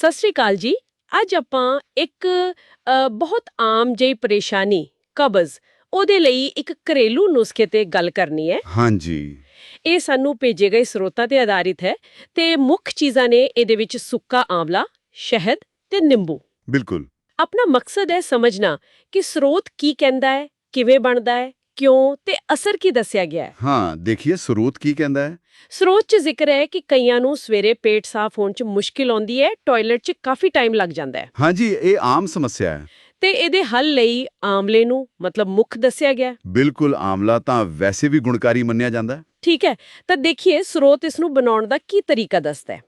ਸਤਿ ਸ਼੍ਰੀ ਅਕਾਲ ਜੀ। ਅੱਜ ਆਪਾਂ ਇੱਕ ਬਹੁਤ ਆਮ ਜਿਹੀ ਪਰੇਸ਼ਾਨੀ ਕਬਜ਼ ਉਹਦੇ ਲਈ ਇੱਕ ਘਰੇਲੂ ਨੁਸਖੇ ਤੇ ਗੱਲ ਕਰਨੀ ਹੈ। ਹਾਂਜੀ। ਇਹ ਸਾਨੂੰ ਭੇਜੇ ਗਏ ਸਰੋਤਾਂ ਤੇ ਆਧਾਰਿਤ ਹੈ ਤੇ ਮੁੱਖ ਚੀਜ਼ਾਂ ਨੇ ਇਹਦੇ ਵਿੱਚ ਸੁੱਕਾ ਆਂਵਲਾ ਸ਼ਹਿਦ ਤੇ ਨਿੰਬੂ। ਬਿਲਕੁਲ। ਆਪਣਾ ਮਕਸਦ ਹੈ ਸਮਝਣਾ ਕਿ ਸਰੋਤ ਕੀ ਕਹਿੰਦਾ ਹੈ ਕਿਵੇਂ ਬਣਦਾ ਹੈ ਕਿਉਂ ਤੇ ਅਸਰ ਕੀ ਦੱਸਿਆ ਗਿਆ ਹੈ? ਹਾਂ ਦੇਖੀਏ ਸਰੋਤ ਕੀ ਕਹਿੰਦਾ ਹੈ। ਸਰੋਤ 'ਚ ਜ਼ਿਕਰ ਹੈ ਕਿ ਕਈਆਂ ਨੂੰ ਸਵੇਰੇ ਪੇਟ ਸਾਫ਼ ਹੋਣ 'ਚ ਮੁਸ਼ਕਿਲ ਆਉਂਦੀ ਹੈ ਟਾਇਲਟ 'ਚ ਕਾਫੀ ਟਾਈਮ ਲੱਗ ਜਾਂਦਾ ਹੈ। ਹਾਂਜੀ ਇਹ ਆਮ ਸਮੱਸਿਆ ਹੈ। ਤੇ ਇਹਦੇ ਹੱਲ ਲਈ ਆਮਲੇ ਨੂੰ ਮਤਲਬ ਮੁੱਖ ਦੱਸਿਆ ਗਿਆ ਹੈ। ਬਿਲਕੁਲ ਆਮਲਾ ਤਾਂ ਵੈਸੇ ਵੀ ਗੁਣਕਾਰੀ ਮੰਨਿਆ ਜਾਂਦਾ ਹੈ। ਠੀਕ ਹੈ ਤਾਂ ਦੇਖੀਏ ਸਰੋਤ ਇਸ ਨੂੰ ਬਣਾਉਣ ਦਾ ਕੀ ਤਰੀਕਾ ਦੱਸਦਾ ਹੈ।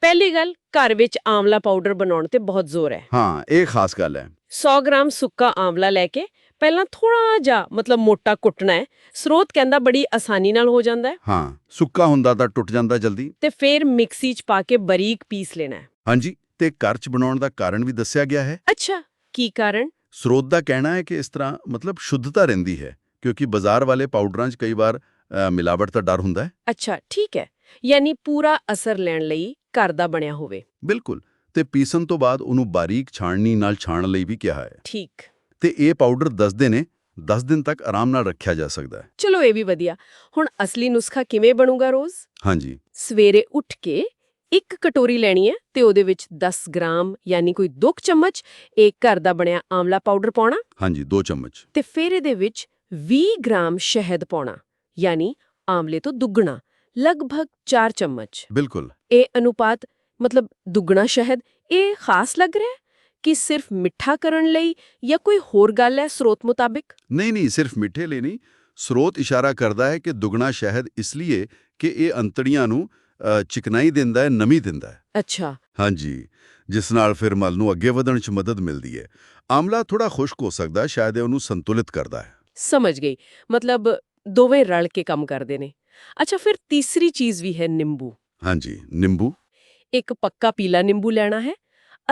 ਪਹਿਲੀ ਗੱਲ ਘਰ ਵਿੱਚ ਆਮਲਾ ਪਾਊਡਰ ਬਣਾਉਣ ਤੇ ਬਹੁਤ ਜ਼ੋਰ ਹੈ। ਹਾਂ ਇਹ ਖਾਸ ਗੱਲ ਹੈ। 100 ਗ੍ਰਾਮ ਸੁੱਕਾ ਆਮਲਾ ਲੈ ਕੇ ਪਹਿਲਾਂ ਥੋੜਾ ਜਿਹਾ ਮਤਲਬ ਮੋਟਾ ਕੁੱਟਣਾ ਹੈ। ਸਰੋਤ ਕਹਿੰਦਾ ਬੜੀ ਆਸਾਨੀ ਨਾਲ ਹੋ ਜਾਂਦਾ ਹੈ। ਹਾਂ ਸੁੱਕਾ ਹੁੰਦਾ ਤਾਂ ਟੁੱਟ ਜਾਂਦਾ ਜਲਦੀ। ਤੇ ਫਿਰ ਮਿਕਸੀ 'ਚ ਪਾ ਕੇ ਬਰੀਕ ਪੀਸ ਲੈਣਾ ਹੈ। ਹਾਂਜੀ ਤੇ ਘਰ 'ਚ ਬਣਾਉਣ ਦਾ ਕਾਰਨ ਵੀ ਦੱਸਿਆ ਗਿਆ ਹੈ। ਅੱਛਾ ਕੀ ਕਾਰਨ? ਸਰੋਤ ਦਾ ਕਹਿਣਾ ਹੈ ਕਿ ਇਸ ਤਰ੍ਹਾਂ ਮਤਲਬ ਸ਼ੁੱਧਤਾ ਰਹਿੰਦੀ ਹੈ ਕਿਉਂਕਿ ਬਾਜ਼ਾਰ ਵਾਲੇ ਪਾਊਡਰਾਂ 'ਚ ਕਈ ਵਾਰ ਮਿਲਾਵਟ ਦਾ ਡਰ ਹੁੰਦਾ ਹੈ। ਅੱਛਾ ਠੀਕ ਹੈ। ਯਾਨੀ ਪੂਰਾ ਅਸਰ ਲੈਣ ਲਈ ਘਰ ਦਾ ਬਣਿਆ ਹੋਵੇ। ਬਿਲਕੁਲ। ਤੇ ਪੀਸਣ ਤੋਂ ਬਾਅਦ ਉਹਨੂੰ ਬਾਰੀਕ ਛਾਣਨੀ ਨਾਲ ਛਾਣ ਲਈ ਵੀ ਕਿਹਾ ਹੈ। ਠੀਕ। ਤੇ ਇਹ ਪਾਊਡਰ ਦੱਸਦੇ ਨੇ 10 ਦਿਨ ਤੱਕ ਆਰਾਮ ਨਾਲ ਰੱਖਿਆ ਜਾ ਸਕਦਾ ਹੈ। ਚਲੋ ਇਹ ਵੀ ਵਧੀਆ। ਹੁਣ ਅਸਲੀ ਨੁਸਖਾ ਕਿਵੇਂ ਬਣੂਗਾ ਰੋਜ਼? ਹਾਂਜੀ। ਸਵੇਰੇ ਉੱਠ ਕੇ ਇੱਕ ਕਟੋਰੀ ਲੈਣੀ ਹੈ ਤੇ ਉਹਦੇ ਵਿੱਚ 10 ਗ੍ਰਾਮ ਯਾਨੀ ਕੋਈ 2 ਚਮਚ ਇੱਕ ਘਰ ਦਾ ਬਣਿਆ ਆਮਲਾ ਪਾਊਡਰ ਪਾਉਣਾ ਹਾਂਜੀ 2 ਚਮਚ। ਤੇ ਫਿਰ ਇਹਦੇ ਵਿੱਚ 20 ਗ੍ਰਾਮ ਸ਼ਹਿਦ ਪਾਉਣਾ ਯਾਨੀ ਆਮਲੇ ਤੋਂ ਦੁੱਗਣਾ ਲਗਭਗ 4 ਚਮਚ। ਬਿਲਕੁਲ। ਇਹ ਅਨੁਪਾਤ ਮਤਲਬ ਦੁੱਗਣਾ ਸ਼ਹਿਦ ਇਹ ਖਾਸ ਲੱਗ ਰਿਹਾ ਹੈ ਕਿ ਸਿਰਫ ਮਿੱਠਾ ਕਰਨ ਲਈ ਜਾਂ ਕੋਈ ਹੋਰ ਗੱਲ ਹੈ ਸਰੋਤ ਮੁਤਾਬਿਕ? ਨਹੀਂ ਨਹੀਂ ਸਿਰਫ ਮਿੱਠੇ ਲਈ ਨਹੀਂ। ਸਰੋਤ ਇਸ਼ਾਰਾ ਕਰਦਾ ਹੈ ਕਿ ਦੁੱਗਣਾ ਸ਼ਹਿਦ ਇਸ ਲਈ ਕਿ ਇਹ ਅੰਤੜੀਆਂ ਨੂੰ ਚਿਕਨਾਈ ਦਿੰਦਾ ਹੈ ਨਮੀ ਦਿੰਦਾ ਹੈ। ਅੱਛਾ। ਹਾਂਜੀ। ਜਿਸ ਨਾਲ ਫਿਰ ਮਲ ਨੂੰ ਅੱਗੇ ਵਧਣ 'ਚ ਮਦਦ ਮਿਲਦੀ ਹੈ। ਆਮਲਾ ਥੋੜਾ ਖੁਸ਼ਕ ਹੋ ਸਕਦਾ ਸ਼ਾਇਦ ਇਹ ਉਹਨੂੰ ਸੰਤੁਲਿਤ ਕਰਦਾ ਹੈ। ਸਮਝ ਗਈ। ਮਤਲਬ ਦੋਵੇਂ ਰਲ ਕੇ ਕੰਮ ਕਰਦੇ ਨੇ। ਅੱਛਾ ਫਿਰ ਤੀਸਰੀ ਚੀਜ਼ ਵੀ ਹੈ ਨਿੰਬੂ। ਹਾਂਜੀ ਨਿੰਬੂ। ਇੱਕ ਪੱਕਾ ਪੀਲਾ ਨਿੰਬੂ ਲੈਣਾ ਹੈ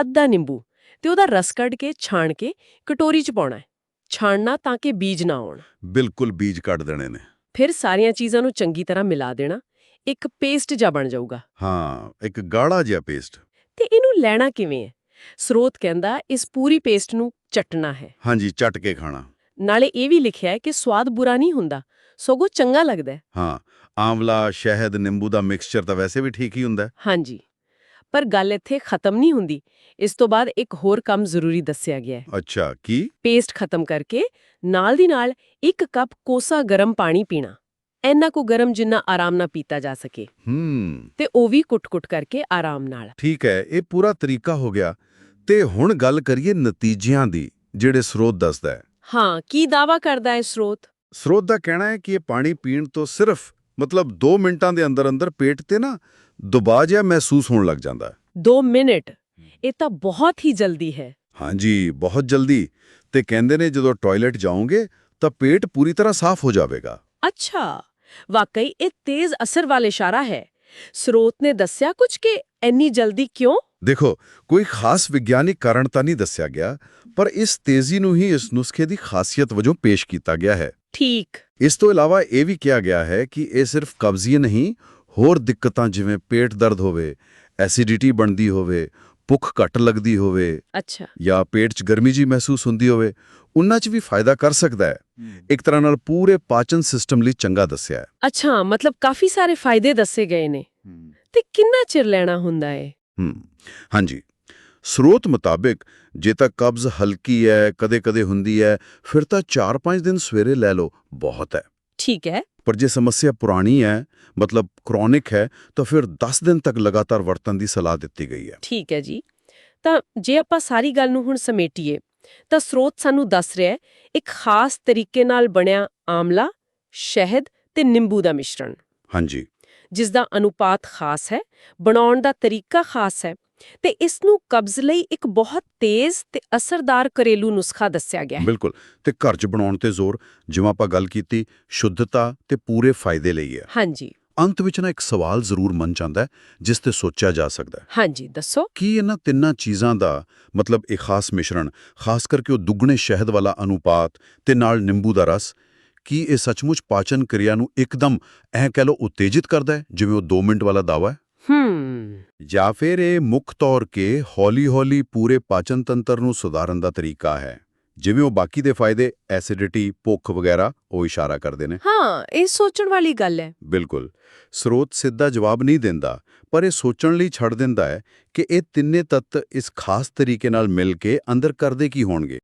ਅੱਧਾ ਨਿੰਬੂ ਤੇ ਉਹਦਾ ਰਸ ਕੱਢ ਕੇ ਛਾਣ ਕੇ ਕਟੋਰੀ 'ਚ ਪਾਉਣਾ ਹੈ। ਛਾਣਨਾ ਤਾਂ ਕਿ ਬੀਜ ਨਾ ਆਉਣ। ਬਿਲਕੁਲ ਬੀਜ ਕੱਢ ਦੇਣੇ ਨੇ। ਫਿਰ ਸਾਰੀਆਂ ਚੀਜ਼ਾਂ ਨੂੰ ਚੰਗੀ ਤਰ੍ਹਾਂ ਮਿਲਾ ਦੇਣਾ ਇੱਕ ਪੇਸਟ ਜਾ ਬਣ ਜਾਊਗਾ। ਹਾਂ ਇੱਕ ਗਾੜਾ ਜਿਹਾ ਪੇਸਟ। ਤੇ ਇਹਨੂੰ ਲੈਣਾ ਕਿਵੇਂ ਹੈ? ਸਰੋਤ ਕਹਿੰਦਾ ਇਸ ਪੂਰੀ ਪੇਸਟ ਨੂੰ ਚਟਣਾ ਹੈ। ਹਾਂਜੀ ਚੱਟ ਕੇ ਖਾਣਾ। ਨਾਲੇ ਇਹ ਵੀ ਲਿਖਿਆ ਹੈ ਕਿ ਸਵਾਦ ਬੁਰਾ ਨਹੀਂ ਹੁੰਦਾ ਸਗੋਂ ਚੰਗਾ ਲੱਗਦਾ ਹੈ। ਹਾਂ ਆਮਲਾ ਸ਼ਹਿਦ ਨਿੰਬੂ ਦਾ ਮਿਕਸਚਰ ਤਾਂ ਵੈਸੇ ਵੀ ਠੀਕ ਹੀ ਹੁੰਦਾ ਹੈ। ਹਾਂਜੀ। ਪਰ ਗੱਲ ਇੱਥੇ ਖਤਮ ਨਹੀਂ ਹੁੰਦੀ। ਇਸ ਤੋਂ ਬਾਅਦ ਇੱਕ ਹੋਰ ਕੰਮ ਜ਼ਰੂਰੀ ਦੱਸਿਆ ਗਿਆ ਹੈ। ਅੱਛਾ ਕੀ? ਪੇਸਟ ਖਤਮ ਕਰਕੇ ਨਾਲ ਦੀ ਨਾਲ ਇੱਕ ਕੱਪ ਕੋਸਾ ਗਰਮ ਪਾਣੀ ਪੀਣਾ। ਇੰਨਾ ਕੁ ਗਰਮ ਜਿੰਨਾ ਆਰਾਮ ਨਾਲ ਪੀਤਾ ਜਾ ਸਕੇ। ਹੂੰ। ਤੇ ਉਹ ਵੀ ਕੁੱਟ-ਕੁੱਟ ਕਰਕੇ ਆਰਾਮ ਨਾਲ। ਠੀਕ ਹੈ ਇਹ ਪੂਰਾ ਤਰੀਕਾ ਹੋ ਗਿਆ। ਤੇ ਹੁਣ ਗੱਲ ਕਰੀਏ ਨਤੀਜਿਆਂ ਦੀ ਜਿਹੜੇ ਸਰੋਤ ਦੱਸਦਾ ਹੈ। ਹਾਂ ਕੀ ਦਾਵਾ ਕਰਦਾ ਹੈ ਸਰੋਤ? ਸਰੋਤ ਦਾ ਕਹਿਣਾ ਹੈ ਕਿ ਇਹ ਪਾਣੀ ਪੀਣ ਤੋਂ ਸਿਰਫ ਮਤਲਬ 2 ਮਿੰਟਾਂ ਦੇ ਅੰਦਰ ਅੰਦਰ ਪੇਟ ਤੇ ਨਾ ਦਬਾਅ ਜਿਹਾ ਮਹਿਸੂਸ ਹੋਣ ਲੱਗ ਜਾਂਦਾ ਹੈ। 2 ਮਿੰਟ। ਇਹ ਤਾਂ ਬਹੁਤ ਹੀ ਜਲਦੀ ਹੈ। ਹਾਂਜੀ ਬਹੁਤ ਜਲਦੀ। ਤੇ ਕਹਿੰਦੇ ਨੇ ਜਦੋਂ ਟਾਇਲਟ ਜਾਓਗੇ ਤਾਂ ਪੇਟ ਪੂਰੀ ਤਰ੍ਹਾਂ ਸਾਫ਼ ਹੋ ਜਾਵੇਗਾ। ਅੱਛਾ। ਵਾਕਈ ਇਹ ਤੇਜ਼ ਅਸਰ ਵਾਲਾ ਇਸ਼ਾਰਾ ਹੈ। ਸਰੋਤ ਨੇ ਦੱਸਿਆ ਕੁਝ ਕਿ ਇੰਨੀ ਜਲਦੀ ਕਿਉਂ? ਦੇਖੋ ਕੋਈ ਖਾਸ ਵਿਗਿਆਨਿਕ ਕਾਰਨ ਤਾਂ ਨਹੀਂ ਦੱਸਿਆ ਗਿਆ ਪਰ ਇਸ ਤੇਜ਼ੀ ਨੂੰ ਹੀ ਇਸ ਨੁਸਖੇ ਦੀ ਖਾਸੀਅਤ ਵਜੋਂ ਪੇਸ਼ ਕੀਤਾ ਗਿਆ ਹੈ। ਠੀਕ। ਇਸ ਤੋਂ ਇਲਾਵਾ ਇਹ ਵੀ ਕਿਹਾ ਗਿਆ ਹੈ ਕਿ ਇਹ ਸਿਰਫ ਕਬਜ਼ੀ ਨਹੀਂ ਹੋਰ ਦਿੱਕਤਾਂ ਜਿਵੇਂ ਪੇਟ ਦਰਦ ਹੋਵੇ ਐਸਿਡਿਟੀ ਬਣਦੀ ਹੋਵੇ ਭੁੱਖ ਘੱਟ ਲੱਗਦੀ ਹੋਵੇ ਅੱਛਾ। ਜਾਂ ਪੇਟ 'ਚ ਗਰਮੀ ਜੀ ਮਹਿਸੂਸ ਹੁੰਦੀ ਹੋਵੇ ਉਹਨਾਂ 'ਚ ਵੀ ਫਾਇਦਾ ਕਰ ਸਕਦਾ ਹੈ। ਇੱਕ ਤਰ੍ਹਾਂ ਨਾਲ ਪੂਰੇ ਪਾਚਨ ਸਿਸਟਮ ਲਈ ਚੰਗਾ ਦੱਸਿਆ ਹੈ। ਅੱਛਾ ਮਤਲਬ ਕਾਫੀ ਸਾਰੇ ਫਾਇਦੇ ਦੱਸੇ ਗਏ ਨੇ। ਤੇ ਕਿੰਨਾ ਚਿਰ ਲੈਣਾ ਹੁੰਦਾ ਹੈ ਹੂੰ ਹਾਂਜੀ। ਸਰੋਤ ਮੁਤਾਬਿਕ ਜੇ ਤਾਂ ਕਬਜ਼ ਹਲਕੀ ਹੈ ਕਦੇ-ਕਦੇ ਹੁੰਦੀ ਹੈ ਫਿਰ ਤਾਂ 4-5 ਦਿਨ ਸਵੇਰੇ ਲੈ ਲਓ ਬਹੁਤ ਹੈ। ਠੀਕ ਹੈ। ਪਰ ਜੇ ਸਮੱਸਿਆ ਪੁਰਾਣੀ ਹੈ ਮਤਲਬ ਕ੍ਰੋਨਿਕ ਹੈ ਤਾਂ ਫਿਰ 10 ਦਿਨ ਤੱਕ ਲਗਾਤਾਰ ਵਰਤਣ ਦੀ ਸਲਾਹ ਦਿੱਤੀ ਗਈ ਹੈ। ਠੀਕ ਹੈ ਜੀ। ਤਾਂ ਜੇ ਆਪਾਂ ਸਾਰੀ ਗੱਲ ਨੂੰ ਹੁਣ ਸਮੇਟੀਏ ਤਾਂ ਸਰੋਤ ਸਾਨੂੰ ਦੱਸ ਰਿਹਾ ਹੈ ਇੱਕ ਖਾਸ ਤਰੀਕੇ ਨਾਲ ਬਣਿਆ ਆਮਲਾ ਸ਼ਹਿਦ ਤੇ ਨਿੰਬੂ ਦਾ ਮਿਸ਼ਰਣ। ਹਾਂਜੀ। ਜਿਸ ਦਾ ਅਨੁਪਾਤ ਖਾਸ ਹੈ ਬਣਾਉਣ ਦਾ ਤਰੀਕਾ ਖਾਸ ਹੈ। ਤੇ ਇਸ ਨੂੰ ਕਬਜ਼ ਲਈ ਇੱਕ ਬਹੁਤ ਤੇਜ਼ ਤੇ ਅਸਰਦਾਰ ਘਰੇਲੂ ਨੁਸਖਾ ਦੱਸਿਆ ਗਿਆ ਹੈ। ਬਿਲਕੁਲ ਤੇ ਘਰ 'ਚ ਬਣਾਉਣ ਤੇ ਜ਼ੋਰ ਜਿਵੇਂ ਆਪਾਂ ਗੱਲ ਕੀਤੀ ਸ਼ੁੱਧਤਾ ਤੇ ਪੂਰੇ ਫਾਇਦੇ ਲਈ ਹੈ। ਹਾਂਜੀ। ਅੰਤ ਵਿੱਚ ਨਾ ਇੱਕ ਸਵਾਲ ਜ਼ਰੂਰ ਮਨ ਜਾਂਦਾ ਹੈ ਜਿਸ ਤੇ ਸੋਚਿਆ ਜਾ ਸਕਦਾ ਹੈ। ਹਾਂਜੀ ਦੱਸੋ। ਕੀ ਇਹਨਾਂ ਤਿੰਨਾਂ ਚੀਜ਼ਾਂ ਦਾ ਮਤਲਬ ਇਹ ਖਾਸ ਮਿਸ਼ਰਣ ਖਾਸ ਕਰਕੇ ਉਹ ਦੁੱਗਣੇ ਸ਼ਹਿਦ ਵਾਲਾ ਅਨੁਪਾਤ ਤੇ ਨਾਲ ਨਿੰਬੂ ਦਾ ਰਸ ਕੀ ਇਹ ਸੱਚਮੁੱਚ ਪਾਚਨ ਕਿਰਿਆ ਨੂੰ ਇੱਕਦਮ ਐ ਕਹਿ ਲਓ ਉਤੇਜਿਤ ਕਰਦਾ ਹੈ ਜਿਵੇਂ ਉਹ 2 ਮਿੰਟ ਵਾਲਾ ਦਾਵਾ ਹੈ? ਹੂੰ। ਜਾਂ ਫਿਰ ਇਹ ਮੁੱਖ ਤੌਰ ਕੇ ਹੌਲੀ-ਹੌਲੀ ਪੂਰੇ ਪਾਚਨ ਤੰਤਰ ਨੂੰ ਸੁਧਾਰਨ ਦਾ ਤਰੀਕਾ ਹੈ ਜਿਵੇਂ ਉਹ ਬਾਕੀ ਦੇ ਫਾਇਦੇ ਐਸਿਡਿਟੀ ਭੁੱਖ ਵਗੈਰਾ ਉਹ ਇਸ਼ਾਰਾ ਕਰਦੇ ਨੇ। ਹਾਂ ਇਹ ਸੋਚਣ ਵਾਲੀ ਗੱਲ ਹੈ। ਬਿਲਕੁਲ। ਸਰੋਤ ਸਿੱਧਾ ਜਵਾਬ ਨਹੀਂ ਦਿੰਦਾ ਪਰ ਇਹ ਸੋਚਣ ਲਈ ਛੱਡ ਦਿੰਦਾ ਹੈ ਕਿ ਇਹ ਤਿੰਨੇ ਤੱਤ ਇਸ ਖਾਸ ਤਰੀਕੇ ਨਾਲ ਮਿਲ ਕੇ ਅੰਦਰ ਕਰਦੇ ਕੀ ਹੋਣਗੇ।